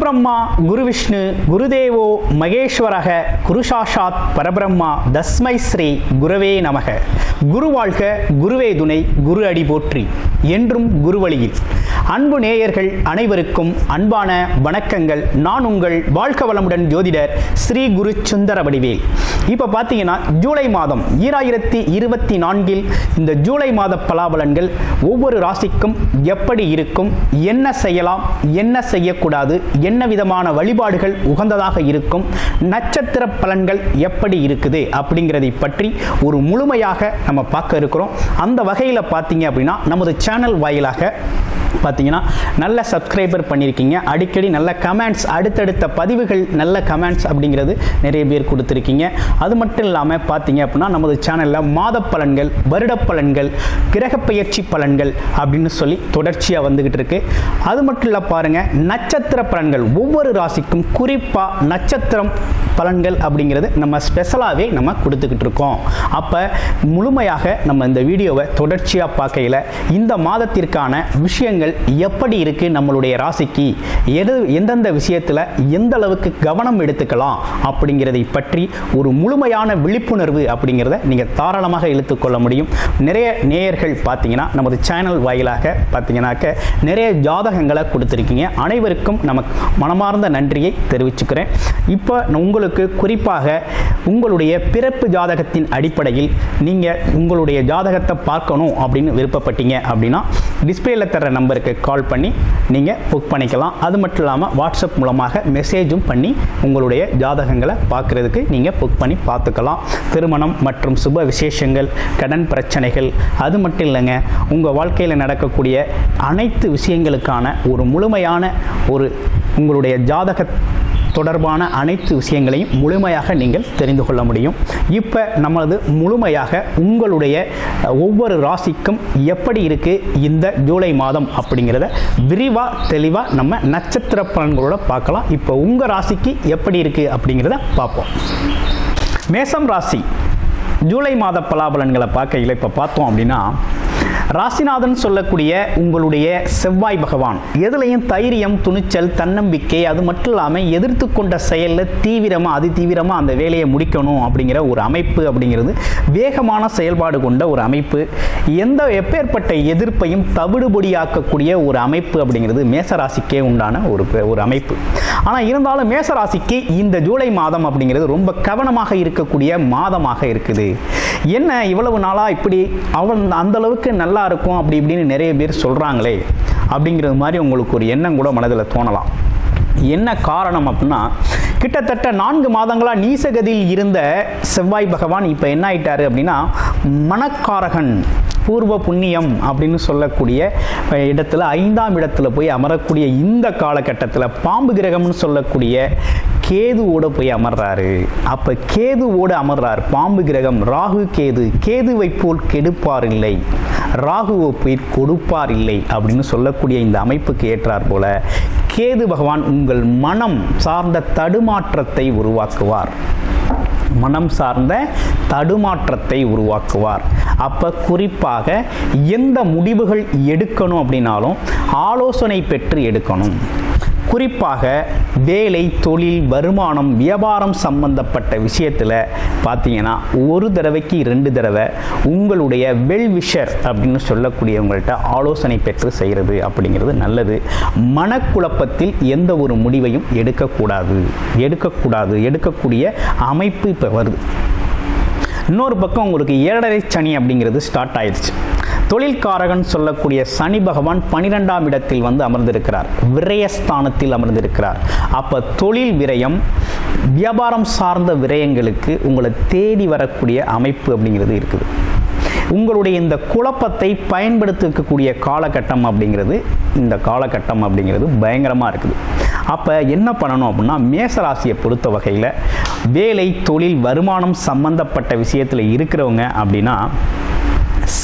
குருபிரம்மா குரு விஷ்ணு குருதேவோ மகேஸ்வரக குருசாஷாத் பரபிரம்மா தஸ்மை ஸ்ரீ குருவே நமக. குரு வாழ்க குருவே துணை குரு அடி போற்றி. என்றும் குருவழியில் அன்பு நேயர்கள் அனைவருக்கும் அன்பான வணக்கங்கள். நான் உங்கள் வாழ்க வளமுடன் ஜோதிடர் ஸ்ரீ குரு சுந்தர வடிவேல். இப்போ பார்த்தீங்கன்னா ஜூலை மாதம் ஈராயிரத்தி இருபத்தி நான்கில் இந்த ஜூலை மாத பலாபலன்கள் ஒவ்வொரு ராசிக்கும் எப்படி இருக்கும் என்ன செய்யலாம் என்ன செய்யக்கூடாது என்ன விதமான வழிபாடுகள் உகந்ததாக இருக்கும்? நட்சத்திர பலன்கள் எப்படி இருக்குது? அப்படிங்கிறதை பற்றி ஒரு முழுமையாக நம்ம பார்க்க இருக்கிறோம். அந்த வகையில் பார்த்தீங்க அப்படின்னா நமது சேனல் வாயிலாக பார்த்தீங்கன்னா நல்ல சப்ஸ்கிரைபர் பண்ணியிருக்கீங்க அடிக்கடி நல்ல கமெண்ட்ஸ் அடுத்தடுத்த பதிவுகள் நல்ல கமெண்ட்ஸ் அப்படிங்கிறது நிறைய பேர் கொடுத்துருக்கீங்க. அது மட்டும் இல்லாமல் பார்த்தீங்க அப்படின்னா நமது சேனலில் மாத பலன்கள் வருட பலன்கள் கிரக பயிற்சி பலன்கள் அப்படின்னு சொல்லி தொடர்ச்சியாக வந்துக்கிட்டு இருக்கு. அது மட்டும் இல்லை பாருங்கள் நட்சத்திர பலன்கள். ஒவ்வொரு ராசிக்கும் குறிப்பாக நட்சத்திரம் பலன்கள் அப்படிங்கிறது நம்ம ஸ்பெஷலாகவே நம்ம கொடுத்துக்கிட்டு இருக்கோம். அப்போ முழுமையாக நம்ம இந்த வீடியோவை தொடர்ச்சியாக பார்க்கையில் இந்த மாதத்திற்கான விஷயங்கள் எப்படி இருக்குது நம்மளுடைய ராசிக்கு? எது எந்தெந்த விஷயத்தில் எந்த அளவுக்கு கவனம் எடுத்துக்கலாம் அப்படிங்கிறதை பற்றி ஒரு முழுமையான விழிப்புணர்வு அப்படிங்கிறத நீங்கள் தாராளமாக இழுத்துக்கொள்ள முடியும். நிறைய நேயர்கள் பார்த்தீங்கன்னா நமது சேனல் வாயிலாக பார்த்தீங்கன்னாக்க நிறைய ஜாதகங்களை கொடுத்துருக்கீங்க. அனைவருக்கும் நமக்கு மனமார்ந்த நன்றியை தெரிவிச்சுக்கிறேன். இப்போ உங்களுக்கு குறிப்பாக உங்களுடைய பிறப்பு ஜாதகத்தின் அடிப்படையில் நீங்கள் உங்களுடைய ஜாதகத்தை பார்க்கணும் அப்படின்னு விருப்பப்பட்டீங்க அப்படின்னா டிஸ்பிளேல தர நம்பருக்கு கால் பண்ணி நீங்கள் புக் பண்ணிக்கலாம். அது மட்டும் இல்லாமல் வாட்ஸ்அப் மூலமாக மெசேஜும் பண்ணி உங்களுடைய ஜாதகங்களை பார்க்குறதுக்கு நீங்கள் புக் பண்ணி பார்த்துக்கலாம். திருமணம் மற்றும் சுப விசேஷங்கள் கடன் பிரச்சனைகள் அது மட்டும் இல்லைங்க உங்கள் வாழ்க்கையில் நடக்கக்கூடிய அனைத்து விஷயங்களுக்கான ஒரு முழுமையான ஒரு உங்களுடைய ஜாதக தொடர்பான அனைத்து விஷயங்களையும் முழுமையாக நீங்கள் தெரிந்து கொள்ள முடியும். இப்போ நமது முழுமையாக உங்களுடைய ஒவ்வொரு ராசிக்கும் எப்படி இருக்குது இந்த ஜூலை மாதம் அப்படிங்கிறத விரிவாக தெளிவாக நம்ம நட்சத்திர பலன்களோட பார்க்கலாம். இப்போ உங்கள் ராசிக்கு எப்படி இருக்குது அப்படிங்கிறத பார்ப்போம். மேசம் ராசி ஜூலை மாத பலாபலன்களை பார்க்கையில் இப்போ பார்த்தோம் அப்படின்னா ராசிநாதன் சொல்லக்கூடிய உங்களுடைய செவ்வாய் பகவான் எதுலையும் தைரியம் துணிச்சல் தன்னம்பிக்கை அது மட்டும் இல்லாமல் எதிர்த்து கொண்ட செயலில் தீவிரமாக அதி தீவிரமாக அந்த வேலையை முடிக்கணும் அப்படிங்கிற ஒரு அமைப்பு அப்படிங்கிறது வேகமான செயல்பாடு கொண்ட ஒரு அமைப்பு. எந்த எப்பேற்பட்ட எதிர்ப்பையும் தவிடுபொடியாக்கக்கூடிய ஒரு அமைப்பு அப்படிங்கிறது மேசராசிக்கே உண்டான ஒரு ஒரு அமைப்பு. ஆனால் இருந்தாலும் மேசராசிக்கு இந்த ஜூலை மாதம் அப்படிங்கிறது ரொம்ப கவனமாக இருக்கக்கூடிய மாதமாக இருக்குது. என்ன இவ்வளவு நாளாக இப்படி அவன் அந்தளவுக்கு நல்லா இருக்கும் அப்படி இப்படின்னு நிறைய பேர் சொல்கிறாங்களே அப்படிங்கிறது மாதிரி உங்களுக்கு ஒரு எண்ணம் கூட மனதில் தோணலாம். என்ன காரணம் அப்படின்னா கிட்டத்தட்ட நான்கு மாதங்களாக நீசகதியில் இருந்த செவ்வாய் பகவான் இப்போ என்ன ஆயிட்டாரு அப்படின்னா மனக்காரகன் பூர்வ புண்ணியம் அப்படின்னு சொல்லக்கூடிய இடத்துல ஐந்தாம் இடத்துல போய் அமரக்கூடிய இந்த காலகட்டத்தில் பாம்பு கிரகம்னு சொல்லக்கூடிய கேதுவோடு போய் அமர்றாரு. அப்போ கேதுவோடு அமர்றார். பாம்பு கிரகம் ராகு கேது கேதுவை போல் கெடுப்பார் இல்லை ராகுவை போய் கொடுப்பார் இல்லை அப்படின்னு சொல்லக்கூடிய இந்த அமைப்புக்கு ஏற்றார் போல கேது பகவான் உங்கள் மனம் சார்ந்த தடுமாற்றத்தை உருவாக்குவார். மனம் சார்ந்த தடுமாற்றத்தை உருவாக்குவார். அப்போ குறிப்பாக எந்த முடிவுகள் எடுக்கணும் அப்படின்னாலும் ஆலோசனை பெற்று எடுக்கணும். குறிப்பாக வேலை தொழில் வருமானம் வியாபாரம் சம்பந்தப்பட்ட விஷயத்தில் பார்த்தீங்கன்னா ஒரு தடவைக்கு ரெண்டு தடவை உங்களுடைய வெல்விஷர் அப்படின்னு சொல்லக்கூடியவங்கள்ட்ட ஆலோசனை பெற்று செய்கிறது அப்படிங்கிறது நல்லது. மனக்குழப்பத்தில் எந்த ஒரு முடிவையும் எடுக்கக்கூடாது. எடுக்கக்கூடாது. எடுக்கக்கூடிய அமைப்பு இப்போ வருது. இன்னொரு பக்கம் உங்களுக்கு ஏழரை சனி அப்படிங்கிறது ஸ்டார்ட் ஆயிடுச்சு. தொழில்காரகன் சொல்லக்கூடிய சனி பகவான் பனிரெண்டாம் இடத்தில் வந்து அமர்ந்திருக்கிறார். விரயஸ்தானத்தில் அமர்ந்திருக்கிறார். அப்போ தொழில் விரயம் வியாபாரம் சார்ந்த விரயங்களுக்கு உங்களை தேடி வரக்கூடிய அமைப்பு அப்படிங்கிறது இருக்குது. உங்களுடைய இந்த குழப்பத்தை பயன்படுத்திக்கக்கூடிய காலகட்டம் அப்படிங்கிறது இந்த காலகட்டம் அப்படிங்கிறது பயங்கரமாக இருக்குது. அப்போ என்ன பண்ணணும் அப்படின்னா மேசராசியை பொறுத்த வகையில் வேலை தொழில் வருமானம் சம்பந்தப்பட்ட விஷயத்தில் இருக்கிறவங்க அப்படின்னா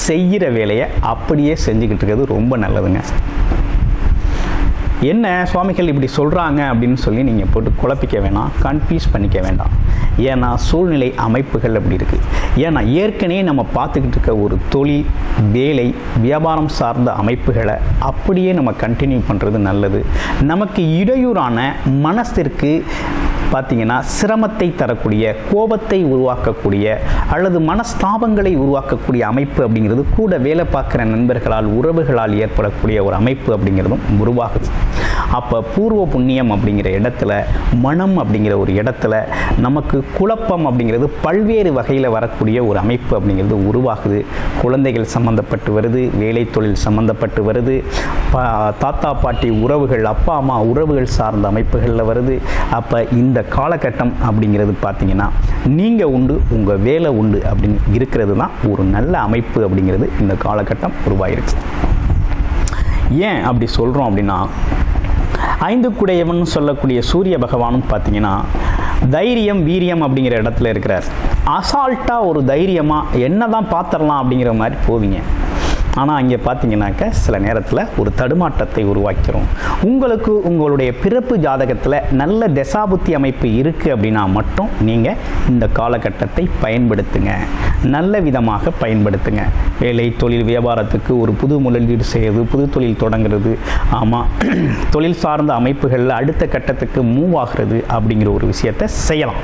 செய்கிற வேலையை அப்படியே செஞ்சுக்கிட்டு இருக்கிறது ரொம்ப நல்லதுங்க. என்ன சுவாமிகள் இப்படி சொல்கிறாங்க அப்படின்னு சொல்லி நீங்கள் போட்டு குழப்பிக்க வேணாம் கன்ஃபியூஸ் பண்ணிக்க வேண்டாம். ஏன்னா சூழ்நிலை அமைப்புகள் அப்படி இருக்குது ஏன்னா ஏற்கனவே நம்ம பார்த்துக்கிட்டு இருக்க ஒரு தொழில் வேலை வியாபாரம் சார்ந்த அமைப்புகளை அப்படியே நம்ம கண்டினியூ பண்ணுறது நல்லது. நமக்கு இடையூறான மனசிற்கு பார்த்தீங்கன்னா சிரமத்தை தரக்கூடிய கோபத்தை உருவாக்கக்கூடிய அல்லது மனஸ்தாபங்களை உருவாக்கக்கூடிய அமைப்பு அப்படிங்கிறது கூட வேலை பார்க்குற நண்பர்களால் உறவுகளால் ஏற்படக்கூடிய ஒரு அமைப்பு அப்படிங்கிறதும் உருவாகுது. அப்போ பூர்வ புண்ணியம் அப்படிங்கிற இடத்துல மனம் அப்படிங்கிற ஒரு இடத்துல நமக்கு குழப்பம் அப்படிங்கிறது பல்வேறு வகையில் வரக்கூடிய ஒரு அமைப்பு அப்படிங்கிறது உருவாகுது. குழந்தைகள் சம்மந்தப்பட்டு வருது வேலை தொழில் சம்மந்தப்பட்டு வருது பா தாத்தா பாட்டி உறவுகள் அப்பா அம்மா உறவுகள் சார்ந்த அமைப்புகளில் வருது. அப்போ இந்த இந்த காலகட்டம் அப்படிங்கிறது பார்த்தீங்கன்னா நீங்கள் உண்டு உங்கள் வேலை உண்டு அப்படின்னு இருக்கிறது தான் ஒரு நல்ல அமைப்பு அப்படிங்கிறது இந்த காலகட்டம் உருவாயிருக்கு ஏன் அப்படி சொல்கிறோம் அப்படின்னா ஐந்து குடையவன் சொல்லக்கூடிய சூரிய பகவானும் பார்த்தீங்கன்னா தைரியம் வீரியம் அப்படிங்கிற இடத்துல இருக்கிறார். அசால்ட்டாக ஒரு தைரியமாக என்ன தான் பார்த்துடலாம் அப்படிங்கிற மாதிரி போவீங்க. ஆனால் அங்கே பார்த்தீங்கன்னாக்க சில நேரத்தில் ஒரு தடுமாற்றத்தை உருவாக்கிறோம். உங்களுக்கு உங்களுடைய பிறப்பு ஜாதகத்தில் நல்ல தசாபுத்தி அமைப்பு இருக்குது அப்படின்னா மட்டும் நீங்கள் இந்த காலகட்டத்தை பயன்படுத்துங்க. நல்ல விதமாக பயன்படுத்துங்க. வேலை தொழில் வியாபாரத்துக்கு ஒரு புது முதலீடு செய்வது புது தொழில் தொடங்குறது ஆமாம் தொழில் சார்ந்த அமைப்புகளில் அடுத்த கட்டத்துக்கு மூவ் ஆகிறது அப்படிங்கிற ஒரு விஷயத்தை செய்யலாம்.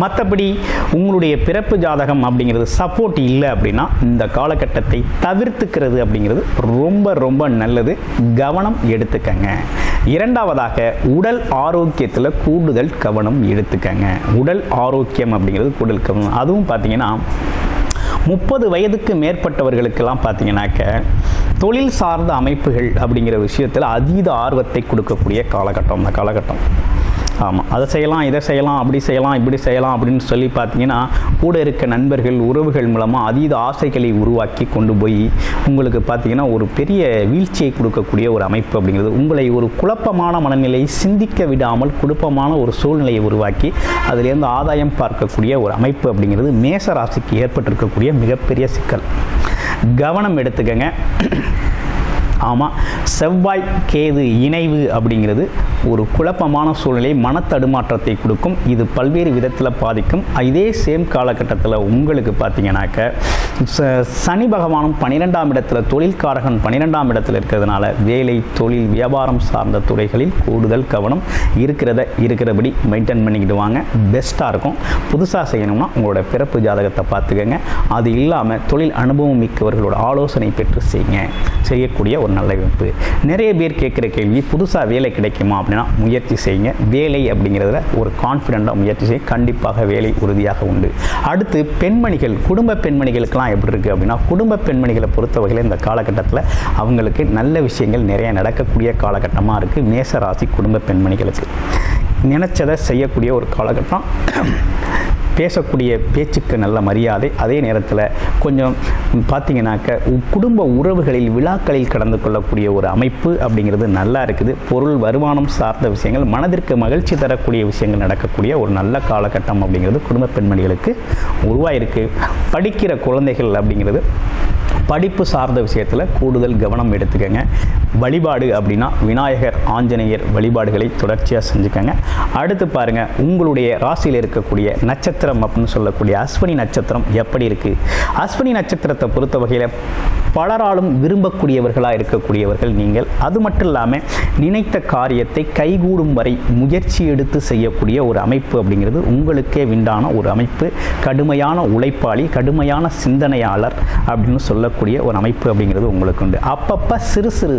மற்றபடி உங்களுடைய பிறப்பு ஜாதகம் அப்படிங்கிறது சப்போர்ட் இல்லை அப்படின்னா இந்த காலகட்டத்தை தவிர்த்துக்கிறது அப்படிங்கிறது ரொம்ப ரொம்ப நல்லது. கவனம் எடுத்துக்கங்க. இரண்டாவதாக உடல் ஆரோக்கியத்தில் கூடுதல் கவனம் எடுத்துக்கங்க. உடல் ஆரோக்கியம் அப்படிங்கிறது கூடுதல் கவனம். அதுவும் பார்த்தீங்கன்னா முப்பது வயதுக்கு மேற்பட்டவர்களுக்கெல்லாம் பார்த்தீங்கன்னாக்க தொழில் சார்ந்த அமைப்புகள் அப்படிங்கிற விஷயத்தில் அதீத ஆர்வத்தை கொடுக்கக்கூடிய காலகட்டம் அந்த காலகட்டம். ஆமாம் அதை செய்யலாம் இதை செய்யலாம் அப்படி செய்யலாம் இப்படி செய்யலாம் அப்படின்னு சொல்லி பார்த்தீங்கன்னா கூட இருக்க நண்பர்கள் உறவுகள் மூலமாக அதீத ஆசைகளை உருவாக்கி கொண்டு போய் உங்களுக்கு பார்த்தீங்கன்னா ஒரு பெரிய வீழ்ச்சியை கொடுக்கக்கூடிய ஒரு அமைப்பு அப்படிங்கிறது. உங்களை ஒரு குழப்பமான மனநிலையை சிந்திக்க விடாமல் குழப்பமான ஒரு சூழ்நிலையை உருவாக்கி அதிலேருந்து ஆதாயம் பார்க்கக்கூடிய ஒரு அமைப்பு அப்படிங்கிறது மேச ராசிக்கு ஏற்பட்டிருக்கக்கூடிய மிகப்பெரிய சிக்கல். கவனம் எடுத்துக்கங்க. ஆமாம் செவ்வாய் கேது இணைவு அப்படிங்கிறது ஒரு குழப்பமான சூழ்நிலை மனத்தடுமாற்றத்தை கொடுக்கும். இது பல்வேறு விதத்தில் பாதிக்கும். இதே சேம் காலகட்டத்தில் உங்களுக்கு பார்த்தீங்கன்னாக்க ச- சனி பகவானும் பன்னிரெண்டாம் இடத்துல தொழில்காரகன் பன்னிரெண்டாம் இடத்துல இருக்கிறதுனால வேலை தொழில் வியாபாரம் சார்ந்த துறைகளில் கூடுதல் கவனம் இருக்கிறத இருக்கிறபடி மெயின்டைன் பண்ணிக்கிட்டு வாங்க. பெஸ்ட்டாக இருக்கும். புதுசாக செய்யணும்னா உங்களோட பிறப்பு ஜாதகத்தை பார்த்துக்கங்க. அது இல்லாமல் தொழில் அனுபவம் மிக்கவர்களோட ஆலோசனை பெற்று செய்யுங்க. செய்யக்கூடிய ஒரு நல்ல அமைப்பு நிறைய பேர் கேட்குற கேள்வி புதுசாக வேலை கிடைக்குமா அப்படின்னா முயற்சி செய்யுங்க. வேலை அப்படிங்கிறதுல ஒரு கான்ஃபிடெண்ட்டாக முயற்சி செய்ய கண்டிப்பாக வேலை உறுதியாக உண்டு. அடுத்து பெண்மணிகள் குடும்ப பெண்மணிகளுக்கெல்லாம் எப்படி இருக்குது அப்படின்னா குடும்ப பெண்மணிகளை பொறுத்த வகையில் இந்த காலகட்டத்தில் அவங்களுக்கு நல்ல விஷயங்கள் நிறைய நடக்கக்கூடிய காலகட்டமாக இருக்குது மேச ராசி குடும்ப பெண்மணிகளுக்கு. நினச்சதை செய்யக்கூடிய ஒரு காலகட்டம். பேசக்கூடிய பேச்சுக்கு நல்ல மரியாதை. அதே நேரத்தில் கொஞ்சம் பார்த்தீங்கன்னாக்க குடும்ப உறவுகளில் விழாக்களில் கலந்து கொள்ளக்கூடிய ஒரு அமைப்பு அப்படிங்கிறது நல்லா இருக்குது. பொருள் வருமானம் சார்ந்த விஷயங்கள் மனதிற்கு மகிழ்ச்சி தரக்கூடிய விஷயங்கள் நடக்கக்கூடிய ஒரு நல்ல காலகட்டம் அப்படிங்கிறது குடும்ப பெண்மணிகளுக்கு உருவாயிருக்கு. படிக்கிற குழந்தைகள் அப்படிங்கிறது படிப்பு சார்ந்த விஷயத்தில் கூடுதல் கவனம் எடுத்துக்கங்க. வழிபாடு அப்படின்னா விநாயகர் ஆஞ்சநேயர் வழிபாடுகளை தொடர்ச்சியாக செஞ்சுக்கோங்க. அடுத்து பாருங்கள் உங்களுடைய ராசியில் இருக்கக்கூடிய நட்சத்திரம் அப்படின்னு சொல்லக்கூடிய அஸ்வினி நட்சத்திரம் எப்படி இருக்குது அஸ்வினி நட்சத்திரத்தை பொறுத்த வகையில் பலராலும் விரும்பக்கூடியவர்களாக இருக்கக்கூடியவர்கள் நீங்கள். அது மட்டும் இல்லாமல் நினைத்த காரியத்தை கைகூடும் வரை முயற்சி எடுத்து செய்யக்கூடிய ஒரு அமைப்பு அப்படிங்கிறது உங்களுக்கே விண்டான ஒரு அமைப்பு. கடுமையான உழைப்பாளி கடுமையான சிந்தனையாளர் அப்படின்னு சொல்லக்கூடிய ஒரு அமைப்பு அப்படிங்கிறது உங்களுக்கு உண்டு. அப்பப்போ சிறு சிறு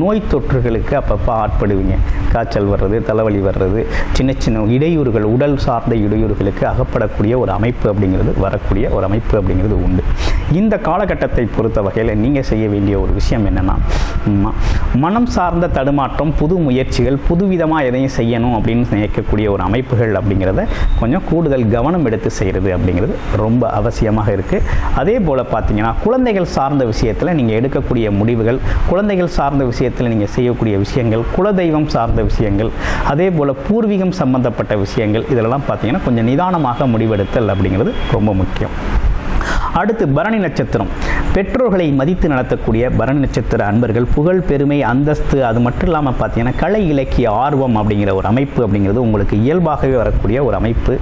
நோய் தொற்றுகளுக்கு அப்பப்போ ஆட்படுவீங்க. காய்ச்சல் வர்றது தலைவலி வர்றது சின்ன சின்ன இடையூறுகள் உடல் சார்ந்த இடையூறுகளுக்கு அகப்படக்கூடிய ஒரு அமைப்பு அப்படிங்கிறது வரக்கூடிய ஒரு அமைப்பு அப்படிங்கிறது உண்டு. இந்த காலகட்டத்தை பொறுத்த வகையில் நீங்கள் செய்ய வேண்டிய ஒரு விஷயம் என்னென்னா மனம் சார்ந்த தடுமாற்றம் புது முயற்சிகள் புதுவிதமாக எதையும் செய்யணும் அப்படின்னு நினைக்கக்கூடிய ஒரு அமைப்புகள் அப்படிங்கிறத கொஞ்சம் கூடுதல் கவனம் எடுத்து செய்கிறது அப்படிங்கிறது ரொம்ப அவசியமாக இருக்குது அதே போல் பார்த்தீங்கன்னா குழந்தைகள் சார்ந்த விஷயத்தில் நீங்கள் எடுக்கக்கூடிய முடிவுகள் குழந்தைகள் சார்ந்த விஷயத்தில் நீங்கள் செய்யக்கூடிய விஷயங்கள் குலதெய்வம் சார்ந்த விஷயங்கள் அதே போல் பூர்வீகம் சம்பந்தப்பட்ட விஷயங்கள் இதெல்லாம் பார்த்தீங்கன்னா கொஞ்சம் நிதானமாக முடிவெடுத்தல் அப்படிங்கிறது ரொம்ப முக்கியம். அடுத்து பரணி நட்சத்திரம். பெற்றோர்களை மதித்து நடத்தக்கூடிய பரணி நட்சத்திர அன்பர்கள் புகழ் பெருமை அந்தஸ்து அது மட்டும் இல்லாமல் பார்த்தீங்கன்னா கலை இலக்கிய ஆர்வம் அப்படிங்கிற ஒரு அமைப்பு அப்படிங்கிறது உங்களுக்கு இயல்பாகவே வரக்கூடிய ஒரு அமைப்பு.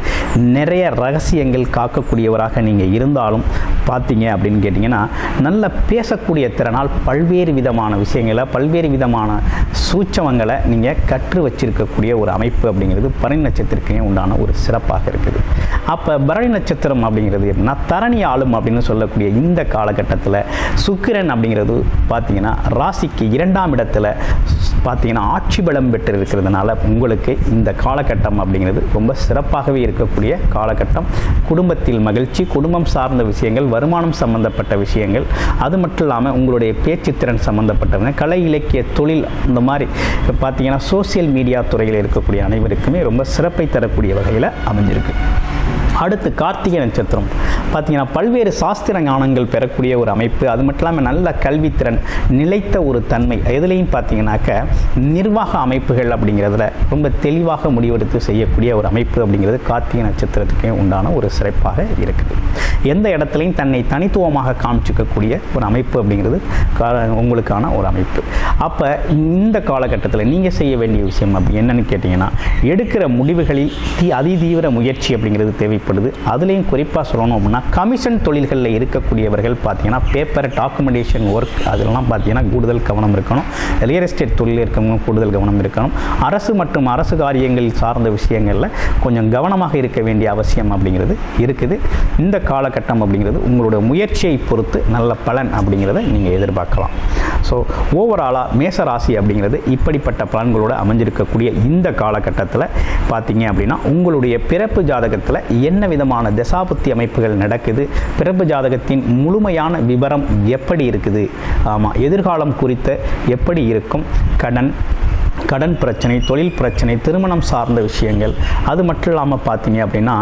நிறைய ரகசியங்கள் காக்கக்கூடியவராக நீங்கள் இருந்தாலும் பார்த்தீங்க அப்படின்னு கேட்டிங்கன்னா நல்ல பேசக்கூடிய திறனால் பல்வேறு விதமான விஷயங்களை பல்வேறு விதமான சூச்சவங்களை நீங்கள் கற்று வச்சிருக்கக்கூடிய ஒரு அமைப்பு அப்படிங்கிறது பரணி நட்சத்திரத்துக்கே உண்டான ஒரு சிறப்பாக இருக்குது. அப்போ பரணி நட்சத்திரம் அப்படிங்கிறது எப்படின்னா தரணி ஆளும் அப்படின்னு சொல்லக்கூடிய இந்த காலகட்டத்தில் சுக்கிரன் அப்படிங்கிறது பார்த்தீங்கன்னா ராசிக்கு இரண்டாம் இடத்துல பார்த்தீங்கன்னா ஆட்சி பலம் பெற்று இருக்கிறதுனால உங்களுக்கு இந்த காலகட்டம் அப்படிங்கிறது ரொம்ப சிறப்பாகவே இருக்கக்கூடிய காலகட்டம். குடும்பத்தில் மகிழ்ச்சி குடும்பம் சார்ந்த விஷயங்கள் வருமானம் சம்பந்தப்பட்ட விஷயங்கள் அது மட்டும் இல்லாமல் உங்களுடைய பேச்சுத்திறன் சம்பந்தப்பட்டவங்க கலை இலக்கிய தொழில் இந்த மாதிரி இப்போ பார்த்தீங்கன்னா சோசியல் மீடியா துறையில் இருக்கக்கூடிய அனைவருக்குமே ரொம்ப சிறப்பை தரக்கூடிய வகையில் அமைஞ்சிருக்கு. அடுத்து கார்த்திகை நட்சத்திரம். பார்த்தீங்கன்னா பல்வேறு சாஸ்திர ஞானங்கள் பெறக்கூடிய ஒரு அமைப்பு. அது மட்டும் இல்லாமல் நல்ல கல்வித்திறன் நிலைத்த ஒரு தன்மை. எதுலேயும் பார்த்தீங்கன்னாக்க நிர்வாக அமைப்புகள் அப்படிங்கிறதுல ரொம்ப தெளிவாக முடிவெடுத்து செய்யக்கூடிய ஒரு அமைப்பு அப்படிங்கிறது கார்த்திகை நட்சத்திரத்துக்கே உண்டான ஒரு சிறப்பாக இருக்குது. எந்த இடத்துலையும் தன்னை தனித்துவமாக காமிச்சிக்கக்கூடிய ஒரு அமைப்பு அப்படிங்கிறது உங்களுக்கான ஒரு அமைப்பு. அப்போ இந்த காலகட்டத்தில் நீங்கள் செய்ய வேண்டிய விஷயம் அப்படி என்னன்னு கேட்டிங்கன்னா எடுக்கிற முடிவுகளில் தீ அதிதீவிர முயற்சி அப்படிங்கிறது தேவைப்படுது அதுலேயும் குறிப்பாக சொல்லணும் அப்படின்னா கமிஷன் தொழில்களில் இருக்கக்கூடியவர்கள் பார்த்தீங்கன்னா பேப்பர் டாக்குமெண்டேஷன் ஒர்க் அதெல்லாம் பார்த்தீங்கன்னா கூடுதல் கவனம் இருக்கணும். ரியல் எஸ்டேட் தொழில் இருக்கவங்க கூடுதல் கவனம் இருக்கணும். அரசு மற்றும் அரசு காரியங்கள் சார்ந்த விஷயங்களில் கொஞ்சம் கவனமாக இருக்க வேண்டிய அவசியம் அப்படிங்கிறது இருக்குது. இந்த காலகட்டம் அப்படிங்கிறது உங்களோட முயற்சியை பொறுத்து நல்ல பலன் அப்படிங்கிறத நீங்கள் எதிர்பார்க்கலாம். ஸோ ஓவராலாக மேச ராசி அப்படிங்கிறது இப்படிப்பட்ட பலன்களோடு அமைஞ்சிருக்கக்கூடிய இந்த காலகட்டத்தில் பார்த்தீங்க அப்படின்னா உங்களுடைய பிறப்பு ஜாதகத்தில் என்ன என்ன விதமான தசாபுத்தி அமைப்புகள் நடக்குது? பிறப்பு ஜாதகத்தின் முழுமையான விவரம் எப்படி இருக்குது? ஆமாம் எதிர்காலம் குறித்த எப்படி இருக்கும்? கடன் கடன் பிரச்சனை தொழில் பிரச்சனை திருமணம் சார்ந்த விஷயங்கள். அது மட்டும் இல்லாமல் பார்த்தீங்க அப்படின்னா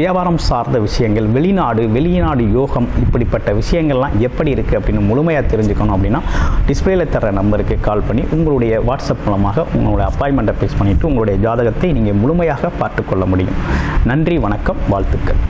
வியாபாரம் சார்ந்த விஷயங்கள் வெளிநாடு வெளிநாடு யோகம் இப்படிப்பட்ட விஷயங்கள்லாம் எப்படி இருக்குது அப்படின்னு முழுமையாக தெரிஞ்சுக்கணும் அப்படின்னா டிஸ்பிளேல தர நம்பருக்கு கால் பண்ணி உங்களுடைய வாட்ஸ்அப் மூலமாக உங்களுடைய அப்பாயின்மெண்ட்டை ஃபிக்ஸ் பண்ணிவிட்டு உங்களுடைய ஜாதகத்தை நீங்கள் முழுமையாக பார்த்துக்கொள்ள முடியும். நன்றி வணக்கம் வாழ்த்துக்கள்.